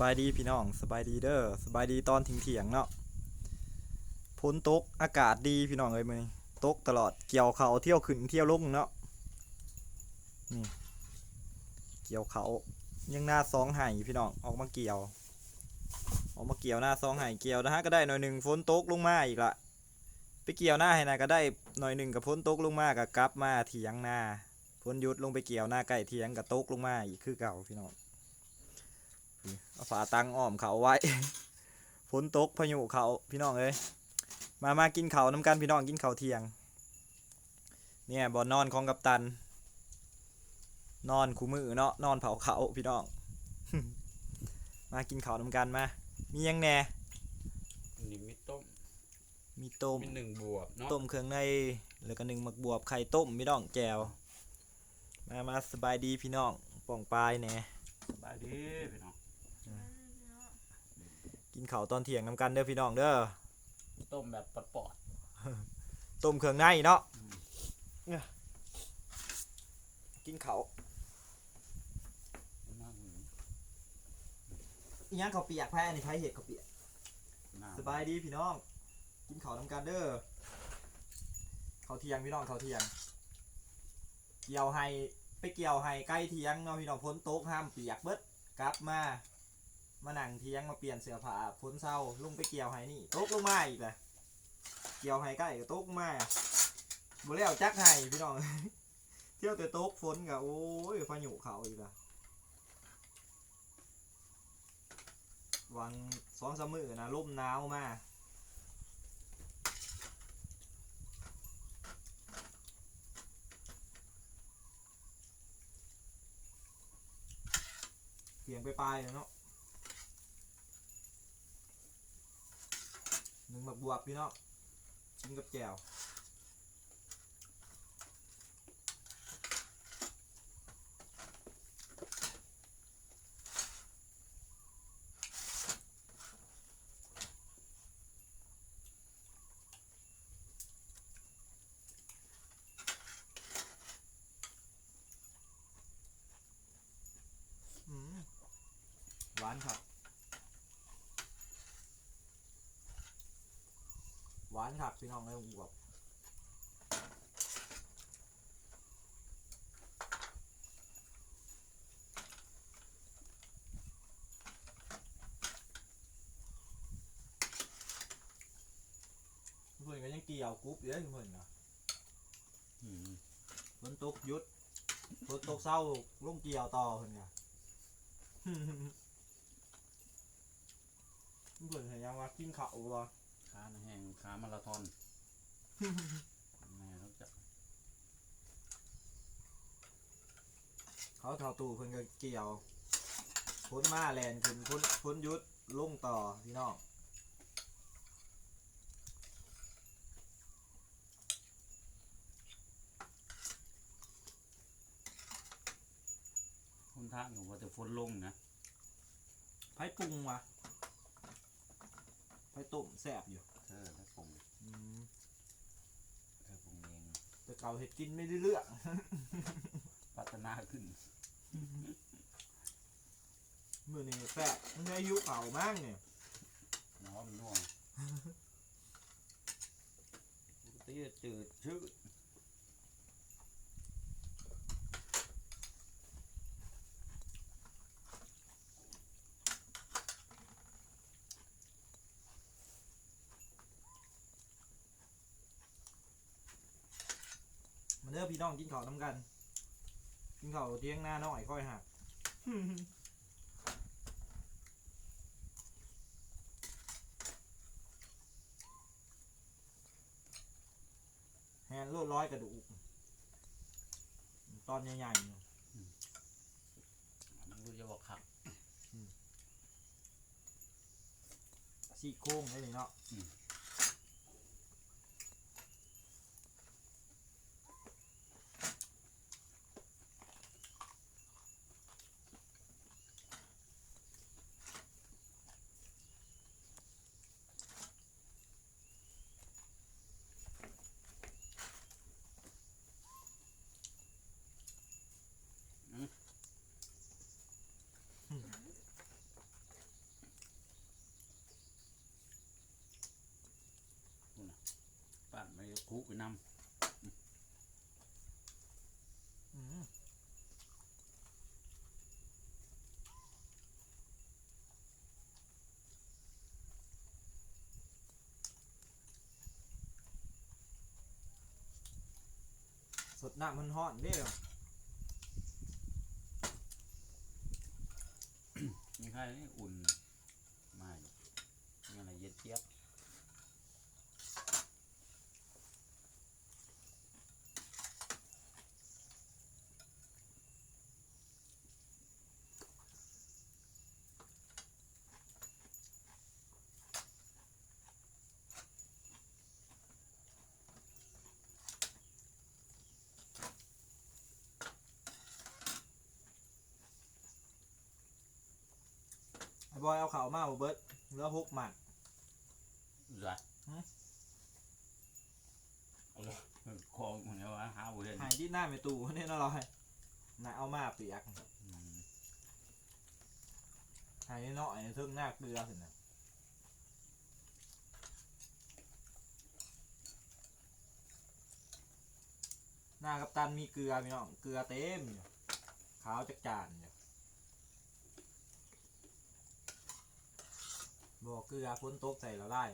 บายดีพี่น้องสบายดีเด้อสบายดีตอนทิ้งเถียงๆเนาะพ้นตกอากาศดีพี่น้องเอ้ยมื้อนี้ตกตลอดเกี่ยวเขาเที่ยวขึ้นเที่ยวลงเนาะนี่เกี่ยวเขายังหน้าสองไห่พี่น้องออกมาเกี่ยว ออกมาเกี่ยวหน้าสองไห่เกี่ยวนะฮะก็ได้หน่อยหนึ่งฝนตกลงมาอีกละไปเกี่ยวหน้าให้นาก็ได้หน่อยหนึ่งกับฝนตกลงมากับกลับมาเถียงหน้าฝนยุดลงไปเกี่ยวหน้าใกล้เถียงกับตกลงมาอีกคือเก่าพี่น้อง เอาฝาตังอ้อมเขาไว้ฝนตกพายุเขาพี่น้องเอ้ยมามากินเขาวน้ำกันพี่น้องกินเขาวเที่ยง เนี่ยบอนนอนของกัปตัน นอนคู่มือเนาะนอนเผาเขาพี่น้อง มากินเขาวน้ำกันมา มีหยังแหน่อันนี้มีต้มมีต้มมีหนึ่งบวบเนาะต้มเครื่องในแล้วก็หนึ่งหมักบวบไข่ต้มพี่น้องแจวมามาสบายดีพี่น้องป่องปลายแหน่สบายดีพี่น้องกินเขาวตอนเที่ยงน้ำกันเด้อพี่น้องเด้อต้มแบบปอดปอดต้มเครื่องในเนาะเนี่ยกินเขาวๆนั่งอีหยังเขาวเปียกแพ้นี่ไผเห็ดเขาวเปียกน้ำสบายดีพี่น้อง กินเขาวน้ำกันเด้อเขาวเที่ยงพี่น้องเขาวเที่ยง เกี่ยวให้ไปเกี่ยวให้ใกล้เที่ยงเนาะพี่น้องพ้นโต๊ะห้ามเปียกเบิดกลับมา มานั่งเที่ยงมาเปลี่ยนเสื้อผ้าพ้นเศร้าลุงไปเกี่ยวให้นี่โต๊ะลงมาอีกเลยเกี่ยวให้ใกล้กับโต๊ะลงมาบ่แล้วจักให้พี่น้องเที่ยวแต่โต๊ะฝนกับโอ้ยพายุเขาอีกละวันสองสามมือนะลมหนาวมาเสียงไปปลายเนาะหนึ่งหมัก บวบพี่เนาะกินกับแจ่วอืมหวานครับ ห วานครับพี่น้องเลยบวบเพื่อนก็ยังเกี่ยวกรุ๊ปอยู่เลยเพื่อนนะอืมฝนตกหยุดฝนตกเศร้าลงเกี่ยวต่อเพื่อนไงเพื่อนเห็นยังว่ากินข้าวบ่ ขาแห้งขามาราธอนแม่รู้จักเขาเท่าตู่เพิ่นก็เกี่ยวพ้นมาแลนขึ้นพ้นพ้นหยุดลงต่อพี่น้องคนทางของว่าจะฝนลงนะไผ่ปรุงวะ ไผ่ต้มแซ่บอยู่เออแล้วปรุงอืมเออปรุงเองแต่เก่าเห็ดกินไม่ได้เรื่องพัฒนาขึ้นมือนี่แซ่บมันอายุเก่ามากเนี่ยน้องน่วงตีจืดชื่อมันเด้อพี่ น้องกินข้าวน้ำกัน กินข้าวเที่ยงหน้าน้อยค่อยหักแฮนโลดร้อยกระดูก ตอนใหญ่ๆอยู่มันรู้จะบอกขับซี่โครงได้นี่เนาะ คุไปนอืมสดน้ำมันฮ้อนเด้อำมีใครนี่อุ่นไม่มีอะไรเย็นเจี๊ยบ บอยเอาเข่าวมาบ่เบิดเหลือหกหมัดจ้ะหืมเอาเลยคองคนเนี้ว่าหาบุเห็นหายที่หน้าไม่ตู่เนี่ยน่าลอยน่าเอามาเปียกอืมหายน้อยๆเทึ่งหน้าเกลือสินะหน้ากับตันมีเกลือพี่น้องเกลือเต็มอยู่ขาวจักจานอยู่ บอกเกลือพ้นตกใส่แล้วได้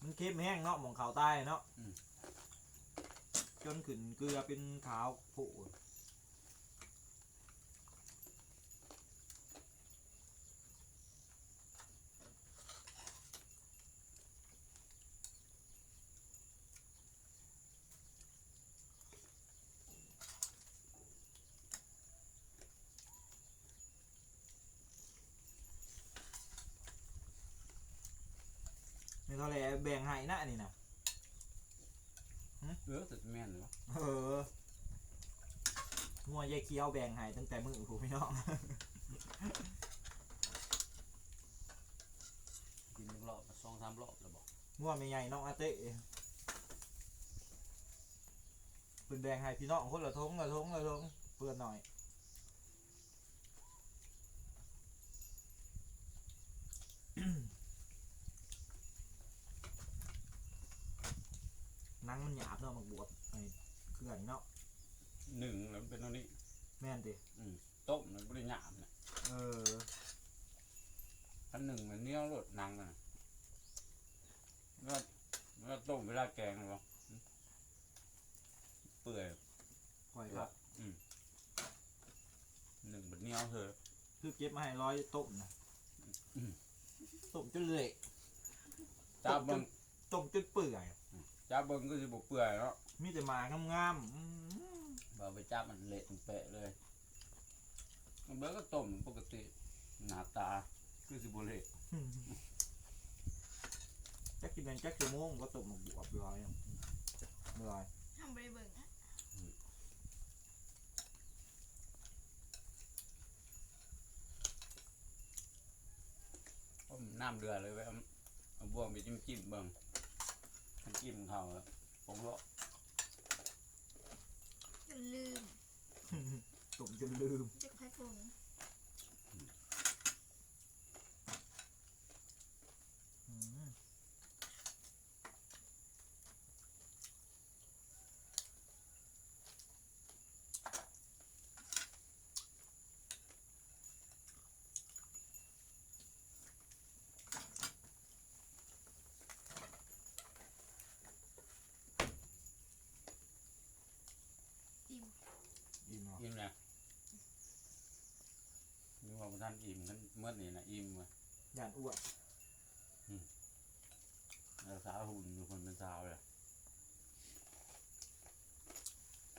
มันเค็มแห้งเนาะหมองขาวใต้เนาะจนขึ้นเกลือเป็นขาวผุไเท่าไหรแบ่งให้นะอันนี่นะเออแต่แม่นเหรอเอองัวยายเคี้ยวแบ่งให้ตั้งแต่มือผูพี่น้อง กินอีกรอบสองสามรอบแล้วบอกงัวไม่ใหญ่น้องอาเต้เป็นแบ่งให้พี่น้องคนละทงละทงละทงเพื่อนหน่อย หนังมันหยาบเนาะมักบวบไอ้ เครื่องเนาะหนึ่งแล้วมันเป็นตรงนี้แม่นติต้มมันบริหยามเนี่ยเอออันหนึ่งมันเหนี้ยวรดนังนะเมื่อเมื่อต้มเวลาแกงหรอเปื่อยปล่อยครับ หนึ่งมันเหนี้ยวเถอะคือเก็บมาให้ร้อยต้มนะอืมต้มจนเละจ้าเบิ้งต้มจนเปื่อย จ้าเบิ้งก็สิบเปื่อยเนาะมีแต่หมางามๆอืมบ่เอาไปจับมันเละมันเปะเลยมันเบิ้งก็ต้มปกติหน้าตาคือสิบเละจักกินเป็นจักชั่วโมงก็ต้มหมกบวบร้อยอะร้อยทำบริเบิงอะต้มน้ำเดือดเลยไว้เอาเอาบวงไปจิ้มจิ้มๆเบิ้ง มันจิ้มเขาอะผมก็จนลืมต้มจนลืมจะค่อยปรุง อืมอิ่อิ่มมเหรอ อิ่มนะนี่ว่าท่านอิ่ มกันเมื่อนี่นะอิ่มเว้ยย่านอ้วนแล้วสาวหุ่นอยู่คนเป็นสาวเลย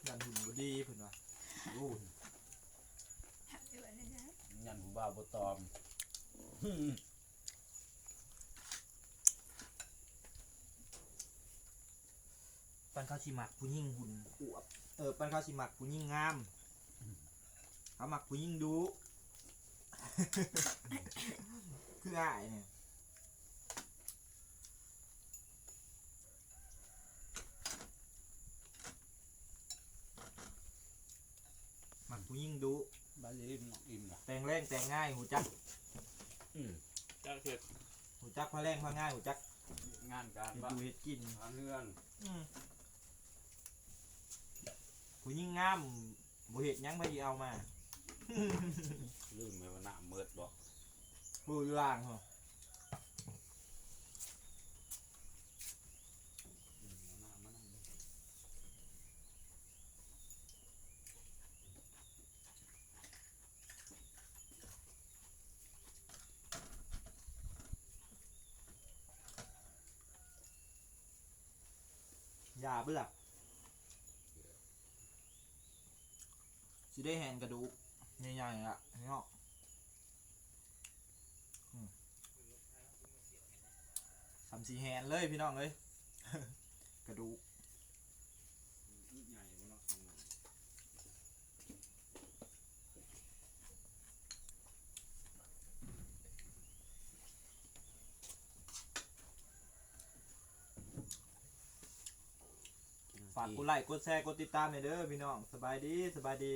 ย่านหุ่นบ่ดีเพิ่นว่าโอ้ยหักด้วยนะจ๊ะยันผู้บ่าวบ่ตอมปันข้าวชิมักผู้หญิงหุ่นอวบเออปันข้าวชิมักผู้หญิงงามเขามักผู้หญิงดู คืออ้ายเนี่ยมักผู้หญิงดูบ้านอิ่มเนาะอิ่มนะแต่งแรงแต่งง่ายหูจักอืมจ้าเสร็จหูจักพะแรงพะง่ายหูจักงานการเห็ดบ้านดูเห็ดกิน หาเงื่อนอืมผู้ยิ่งงามบ่เห็ดหยังไปเอามา ลืมไปว่าหน้าเมิดบ่ผู้ออยู่ล่างเหรอหน้ามานั่งดูอย่าเบื่อสิได้แหนกระดูกใหญ่ๆอะ เนาะอืมสามสี่แหนเลยพี่น้องเลยกระดูกฝากกดไลค์กดแชร์กดติดตามหน่อยเด้อพี่น้องสบายดีสบายดี